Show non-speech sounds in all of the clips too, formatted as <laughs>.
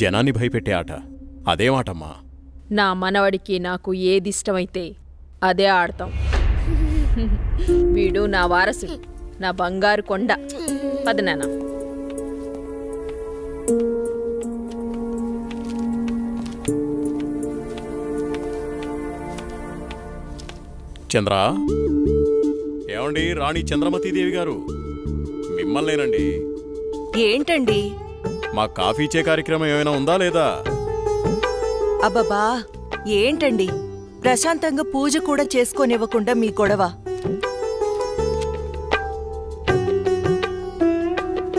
జనాన్ని భయపెట్టే ఆట. అదేమాటమ్మా నా మనవడికి నాకు ఏది ఇష్టమైతే అదే ఆడతాం. వీడు నా వారసుడు నా బంగారు కొండ. పదనాన్న చంద్ర. ఏమండి రాణి చంద్రమతీదేవి గారు? మిమ్మల్నేనండి. ఏంటండి? మా కాఫీ ఇచ్చే కార్యక్రమం ఏమైనా ఉందా లేదా? అబ్బబ్బా ఏంటండి? ప్రశాంతంగా పూజ కూడా చేసుకోనివ్వకుండా మీ గొడవ.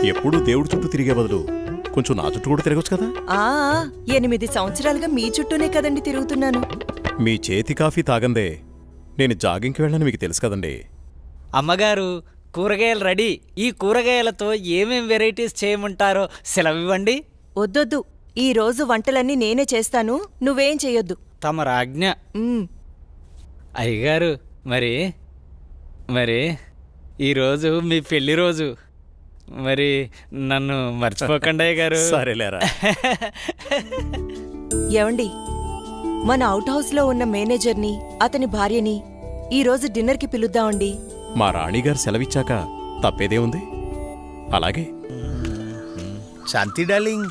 ఎప్పుడూ దేవుడి చుట్టూ తిరిగే బదులు కొంచెం నా చుట్టూ కూడా తిరగచ్చు కదా? ఆ ఎనిమిది సంవత్సరాలుగా మీ చుట్టూనే కదండి తిరుగుతున్నాను. మీ చేతి కాఫీ తాగందే. నేను జాగింగ్కి వెళ్ళని మీకు తెలుసు కదండి. అమ్మగారు కూరగాయలు రెడీ. ఈ కూరగాయలతో ఏమేం వెరైటీస్ చేయమంటారో సెలవివ్వండి. వద్దొద్దు. ఈ రోజు వంటలన్నీ నేనే చేస్తాను. నువ్వేం చెయ్యొద్దు. తమ రాజ్ఞ అయ్యగారు మరి మరి ఈరోజు మీ పెళ్ళి రోజు. మరి నన్ను మర్చిపోకండి అయ్యగారు. <laughs> సరేలేరా. ఏవండి మన అవుట్ హౌస్లో ఉన్న మేనేజర్ని అతని భార్యని ఈ రోజు డిన్నర్కి పిలుద్దామండి. మా రాణిగారు సెలవిచ్చాక తప్పేదే ఉంది. అలాగే. శాంతి డార్లింగ్.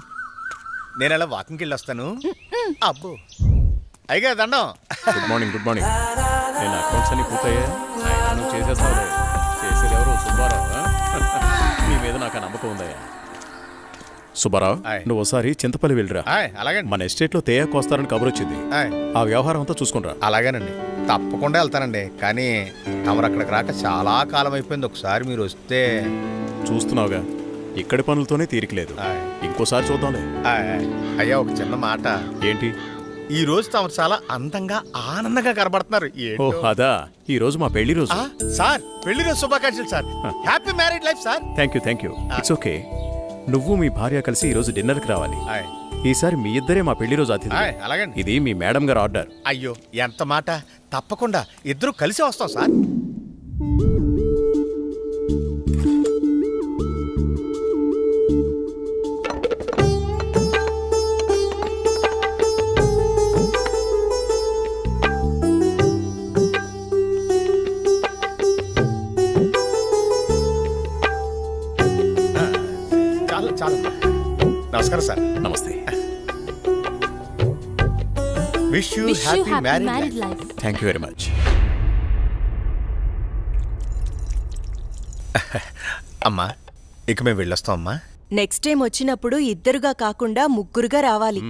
నేను అలా వాకింగ్కి వెళ్ళొస్తాను. అబ్బో. అయ్యగా దండం. Good morning good morning. నేను అకౌంట్స్ అన్ని పూర్తయ్యా చేసేస్తావులే. చేసేది ఎవరు? సుబ్బారావు? నీ మీద నాకు నమ్మకం ఉందయ్యా. సుబ్బారావు ఆయ్. నువ్వు ఒకసారి చింతపల్లి వెళ్ళిరా. ఆయ్, అలాగండి. మన ఎస్టేట్లో తేయాకు వస్తారని కబురు వచ్చింది. ఆయ్, ఆ వ్యవహారం అంతా చూసుకునిరా అలాగేనండి. తప్పకుండా వెళ్తానండి. కానీ తమరు అక్కడికి రాక చాలా కాలం అయిపోయింది. ఒకసారి మీరు వస్తే చూస్తున్నావుగా. ఇక్కడి పనులతోనే తీరికలేదు. ఆయ్, ఇంకోసారి చూద్దాంలే. ఆయ్, ఆయ్. అయ్యా ఒక చిన్న మాట. ఏంటి? ఈ రోజు తమరు చాలా అందంగా ఆనందంగా కనబడుతున్నారు. ఓ ఏంటో. అదా. ఈ రోజు మా పెళ్ళి రోజు. ఆ, సార్ పెళ్ళి రోజు శుభాకాంక్షలు sir. Happy marriage life sir. Thank you thank you it's okay నువ్వు మీ భార్య కలిసి ఈ రోజు డిన్నర్కి రావాలి. ఈసారి మీ ఇద్దరే మా పెళ్ళి రోజు అతిథి అలాగండి. ఇది మీ మేడం గారు ఆర్డర్. అయ్యో ఎంత మాట. తప్పకుండా ఇద్దరు కలిసి వస్తాం సార్. నమస్కారం సార్. నమస్తే. Wish you Wish you happy happy marriage married life. Thank you very much అమ్మా ఇక మేము వెళ్ళొస్తాం అమ్మా. నెక్స్ట్ టైం వచ్చినప్పుడు ఇద్దరుగా కాకుండా ముగ్గురుగా రావాలి.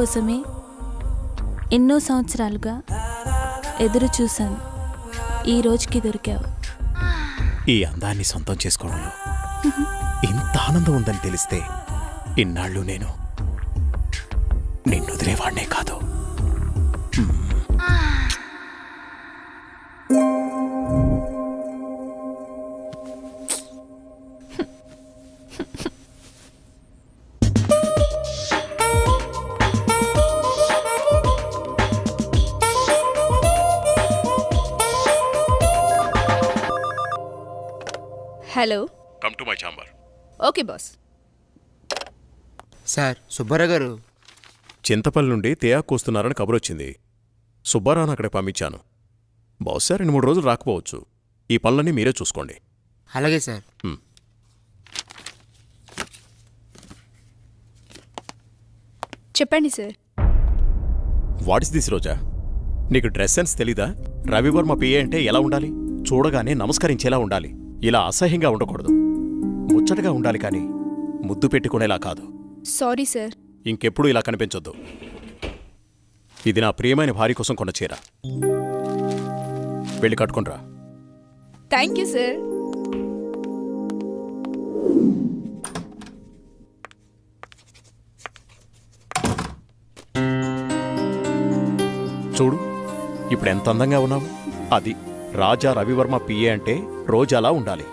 కోసమే ఎన్నో సంవత్సరాలుగా ఎదురు చూశాను ఈ రోజుకి దొరికావు. ఈ అందాన్ని సొంతం చేసుకోవడంలో ఇంత ఆనందం ఉందని తెలిస్తే ఇన్నాళ్ళు నేను నిన్ను వదిలేవాడినే కాదు. సార్ సుబ్బారావు గారు. చింతపల్లి నుండి తేయాకు వస్తున్నారని కబురొచ్చింది. సుబ్బారావును అక్కడికి పంపించాను. బహుశా రెండు మూడు రోజులు రాకపోవచ్చు. ఈ పనులన్నీ మీరే చూసుకోండి. అలాగే సార్. చెప్పండి sir. What is this Roja? నీకు డ్రెస్ సెన్స్ తెలీదా? రవివర్మ పిఏ అంటే ఎలా ఉండాలి? చూడగానే నమస్కరించేలా ఉండాలి. ఇలా అసహ్యంగా ఉండకూడదు. ముచ్చటగా ఉండాలి కానీ ముద్దు పెట్టుకునేలా కాదు. Sorry sir. ఇంకెప్పుడు ఇలా కనిపించొద్దు. ఇది నా ప్రియమైన భార్య కోసం కొన్న చీర. వెళ్ళి కట్టుకుంట్రా థ్యాంక్ యూ సార్. చూడు ఇప్పుడు ఎంత అందంగా ఉన్నావు. అది రాజా రవివర్మ పిఏ అంటే రోజాలా ఉండాలి.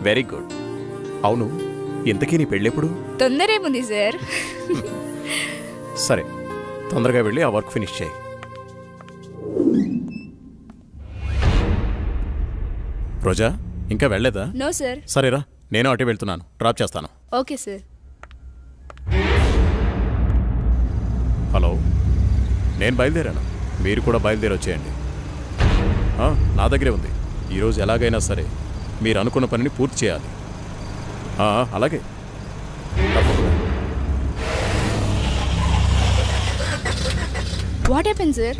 Very good. అవును ఇంతకీ నీ పెళ్ళెప్పుడు? తొందర ఏముంది సార్. సరే తొందరగా వెళ్ళి ఆ వర్క్ ఫినిష్ చేయి. రోజా ఇంకా వెళ్ళలేదా? No sir. సరేరా నేను అటే వెళ్తున్నాను. డ్రాప్ చేస్తాను. Okay sir. హలో నేను బయలుదేరాను. మీరు కూడా బయలుదేరి వచ్చేయండి. ఆ, నా దగ్గరే ఉంది. ఈరోజు ఎలాగైనా సరే మీరు అనుకున్న పనిని పూర్తి చేయాలి. అలాగే. వాట్ హ్యాపెన్ సార్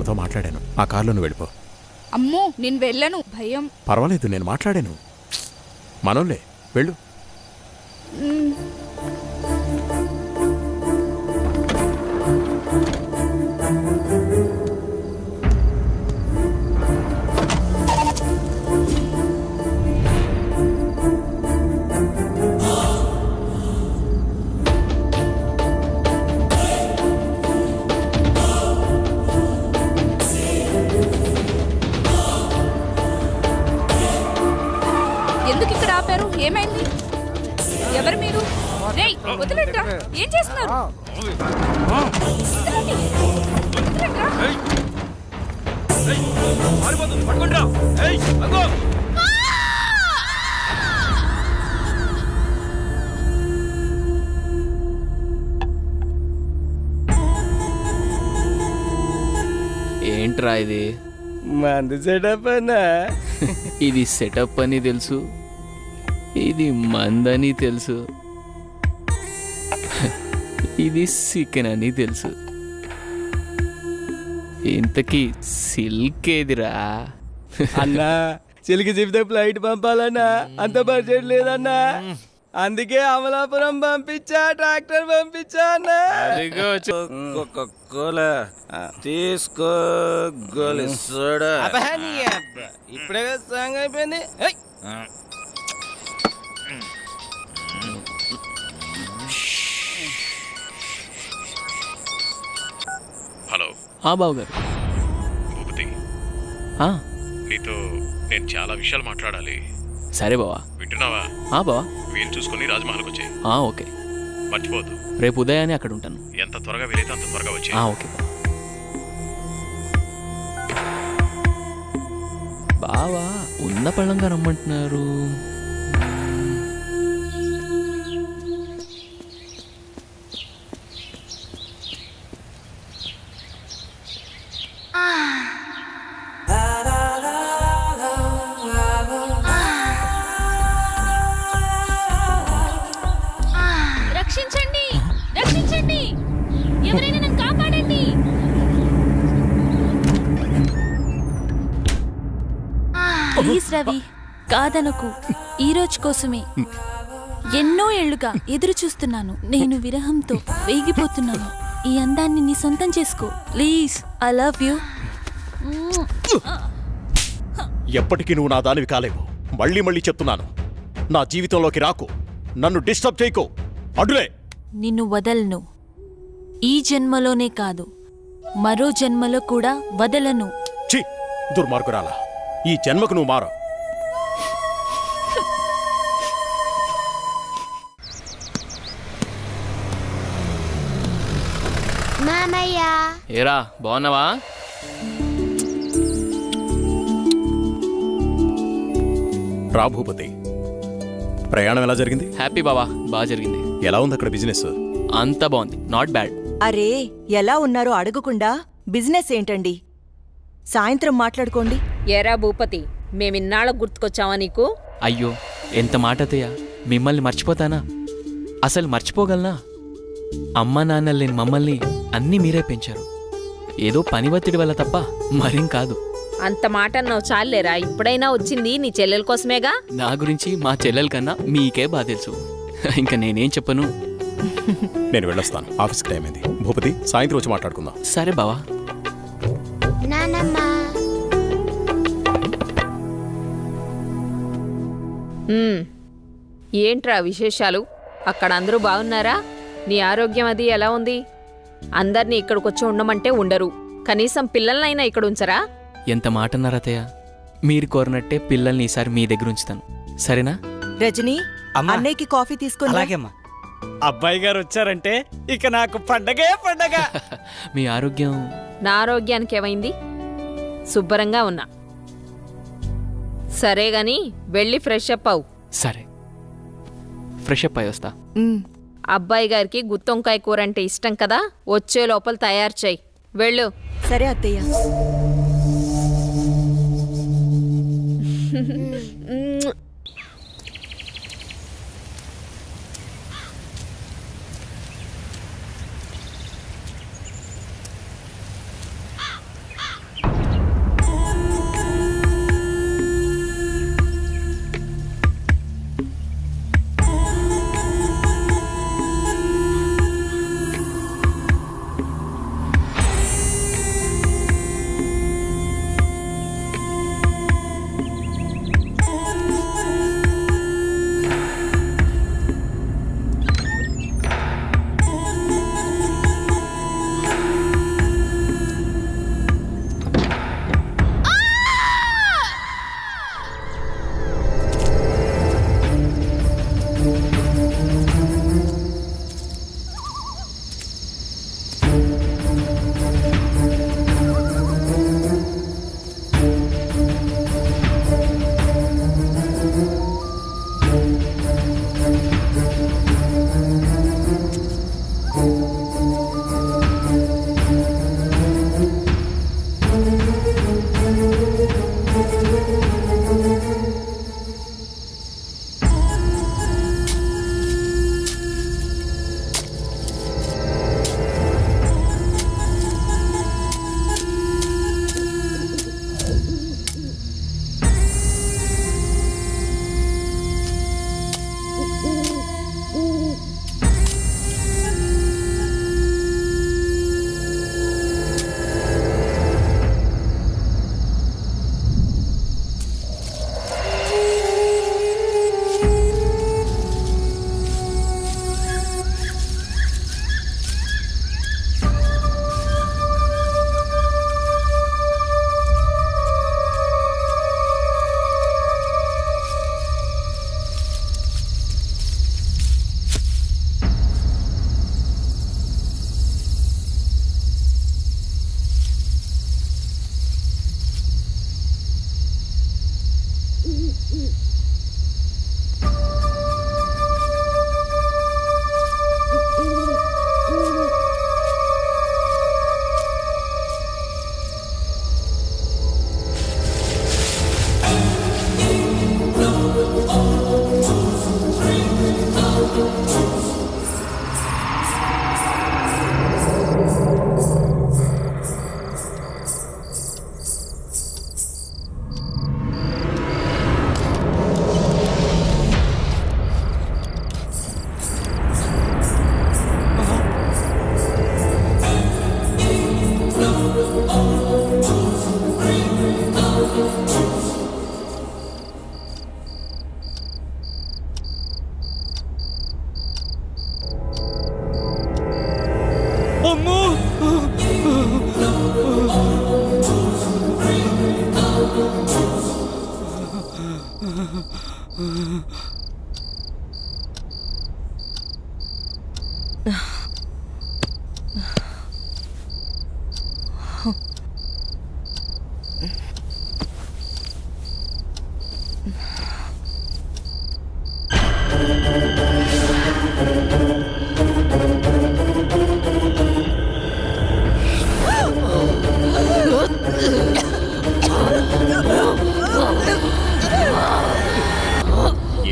వాళ్ళతో మాట్లాడాను. ఆ కారులో నువ్వు వెళ్ళిపో. అమ్మో నేను వెళ్ళను. భయం. పర్వాలేదు నేను మాట్లాడాను. మనోళ్ళే వెళ్ళు. రేయ్ వదిలేట్రా ఏం చేస్తున్నారు. వదలండ్రా. ఏంట్రా ఇది? మంది సెటప్ అన్నా. ఇది సెటప్ అని తెలుసు. ఇది మందని తెలుసు. ఇది చికెన్ అని తెలుసు. ఇంతకీ సిల్క్ ఏదిరా? అన్నా చిలికి చెబితే ఫ్లైట్ పంపాలన్నా అంత బడ్జెట్ లేదన్నా. అందుకే అమలాపురం పంపించా ట్రాక్టర్ పంపించా అన్నా. తీసుకో గోలి సోడా. ఇప్పుడే సాంగ్ అయిపోయింది. ఆ బాబు గారు. భూపతి. ఆ, నీతో నేను చాలా విషయాలు మాట్లాడాలి. సరే బావా. వింటున్నావా? ఆ బావా. వీలు చూసుకొని రాజమహల్కి వచ్చాయి. ఆ, ఓకే. మర్చిపోద్దు రేపు ఉదయాన్నే అక్కడ ఉంటాను. ఎంత త్వరగా వీలైతే అంత త్వరగా వచ్చాయి. ఆ, ఓకే బావా ఉన్న పళ్ళంగా రమ్మంటున్నారు. రవి కాదనకు. ఈ రోజు కోసమే ఎన్నో ఏళ్ళుగా ఎదురు చూస్తున్నాను. నేను విరహంతో వేగిపోతున్నాను. ఈ అందాన్ని నీ సొంతం చేసుకో. Please I love you. ఎప్పటికీ నువ్వు నా దానివి కాలేవు. మళ్ళీ మళ్ళీ చెప్తున్నాను. నా జీవితంలోకి రాకు. నన్ను డిస్టర్బ్ చేయకు. అడ్డులే. నిన్ను వదలను. ఈ జన్మలోనే కాదు మరో జన్మలో కూడా వదలను. ఛీ దుర్మార్గురాలా. ఈ జన్మకు నువ్వు మారు ఏరా బాగున్నావా? రా భూపతి ప్రయాణం ఎలా జరిగింది? హ్యాపీ బావా బాగా జరిగింది. ఎలా ఉంది అక్కడ బిజినెస్? అంతా బాగుంది నాట్ బ్యాడ్. అరే ఎలా ఉన్నారో అడగకుండా బిజినెస్ ఏంటండి? సాయంత్రం మాట్లాడుకోండి. ఎరా భూపతి మేమిన్నాళ్ళకు గుర్తుకొచ్చావా నీకు? అయ్యో ఎంత మాట మిమ్మల్ని మర్చిపోతానా? అసలు మర్చిపోగలనా? అమ్మ నాన్న లేని మమ్మల్ని అన్నీ మీరే పెంచారు. ఏదో పని ఒత్తిడి వల్ల తప్ప మరేం కాదు. అంత మాట అన్నావు చాలేరా ఇప్పుడైనా వచ్చింది నీ చెల్లెల కోసమేగా? నా గురించి మా చెల్లెల కన్నా మీకే బాగా తెలుసు. ఇంకా నేనేం చెప్పను? నేను వెళ్ళొస్తాను. ఆఫీస్కి టైం అయింది. భూపతి సాయంత్రం వచ్చి మాట్లాడుకుందాం. సరే బావా. ఏంట్రా విశేషాలు? అక్కడ అందరూ బాగున్నారా? నీ ఆరోగ్యం అది ఎలా ఉంది? అందరినీ ఇక్కడికొచ్చి ఉండమంటే ఉండరు. కనీసం పిల్లలనైనా ఇక్కడ ఉంచరా ఎంత మాట అన్నారు అత్తయ్య? మీరు కోరినట్టే పిల్లల్ని ఈసారి మీ దగ్గర ఉంచుతాను. సరేనా? రజనీ అమ్మా. అన్నయ్యకి కాఫీ తీసుకుని రా. అలాగేమ్మా అబ్బాయి గారు వచ్చారంటే ఇక నాకు పండగే పండగ. <laughs> మీ ఆరోగ్యం? నా ఆరోగ్యానికి ఏమైంది? శుభ్రంగా ఉన్నా. సరే గాని వెళ్ళి ఫ్రెష్ అప్ అవు సరే. ఫ్రెష్ అప్ అయి వస్తా. ఉమ్. అబ్బాయి గారికి గుత్తొంకాయ కూర అంటే ఇష్టం కదా? వచ్చే లోపల తయారు చేయి. వెళ్ళు. సరే అత్తయ్య. <laughs>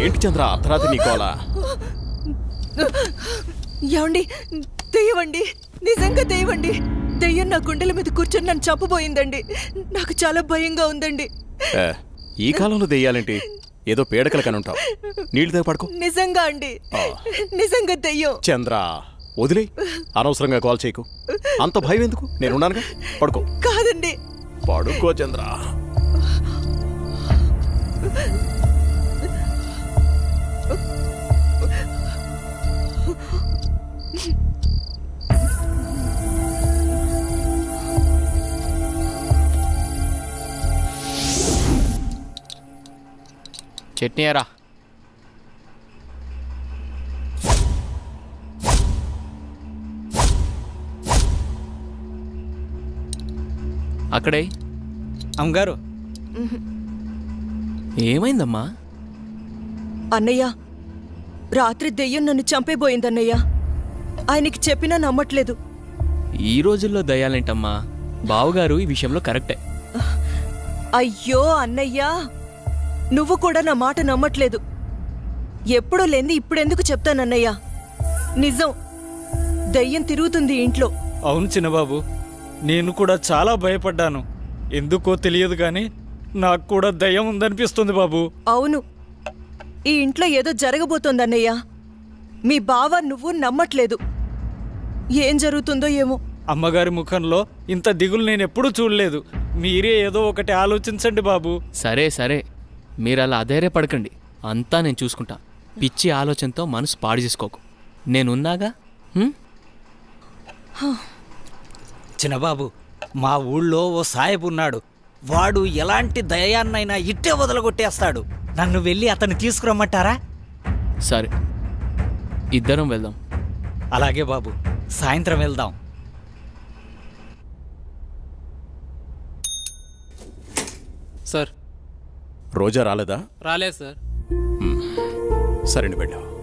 ఏంటి చంద్ర అర్ధరాత్రి నీకోలా ఏమండి తెయ్యవండి నిజంగా తెయ్యవండి. దెయ్యం నా గుండెల మీద కూర్చొని నన్ను చంపబోయిందండి. నాకు చాలా భయంగా ఉందండి. ఈ కాలంలో దెయ్యాలేంటి ఏదో పీడకల కనుంటావు నీళ్ళు పడుకో. నిజంగా అండి. నిజంగా దెయ్యం. చంద్ర వదిలే. అనవసరంగా కాల్ చేయకు. అంత భయం ఎందుకు? నేనున్నానుగా పడుకో. కాదండి. పడుకో చంద్ర. చట్నీ ఎరా అక్కడే. అమ్మగారు ఏమైందమ్మా? అన్నయ్య రాత్రి దెయ్యం నన్ను చంపేబోయిందన్నయ్య. ఆయనకి చెప్పినా నమ్మట్లేదు. ఈ రోజుల్లో దయాలేంటమ్మా బావగారు ఈ విషయంలో కరెక్టే. అయ్యో అన్నయ్యా నువ్వు కూడా నా మాట నమ్మట్లేదు. ఎప్పుడూ లేంది ఇప్పుడెందుకు చెప్తానన్నయ్యా నిజం. దెయ్యం తిరుగుతుంది ఇంట్లో. అవును చిన్నబాబు నేను కూడా చాలా భయపడ్డాను. ఎందుకో తెలియదు కానీ నాకు కూడా దయ్యం ఉందనిపిస్తుంది బాబు. అవును. ఈ ఇంట్లో ఏదో జరగబోతోందన్నయ్యా మీ బావ నువ్వు నమ్మట్లేదు. ఏం జరుగుతుందో ఏమో. అమ్మగారి ముఖంలో ఇంత దిగులు నేను ఎప్పుడూ చూడలేదు. మీరే ఏదో ఒకటి ఆలోచించండి బాబు. సరే సరే. మీరు అలా అధైర్యపడకండి. అంతా నేను చూసుకుంటా. పిచ్చి ఆలోచనతో మనసు పాడు చేసుకోకు. నేనున్నాగా? హ్మ్? చిన్నబాబు మా ఊళ్ళో ఓ సాయబు ఉన్నాడు. వాడు ఎలాంటి దయాన్నైనా ఇట్టే వదలగొట్టేస్తాడు. నన్ను వెళ్ళి అతన్ని తీసుకురమ్మంటారా? సరే. ఇద్దరం వెళ్దాం. అలాగే బాబు. సాయంత్రం వెళ్దాం. రోజా రాలేదా? రాలేదు సార్. సరే వెళ్ళావు?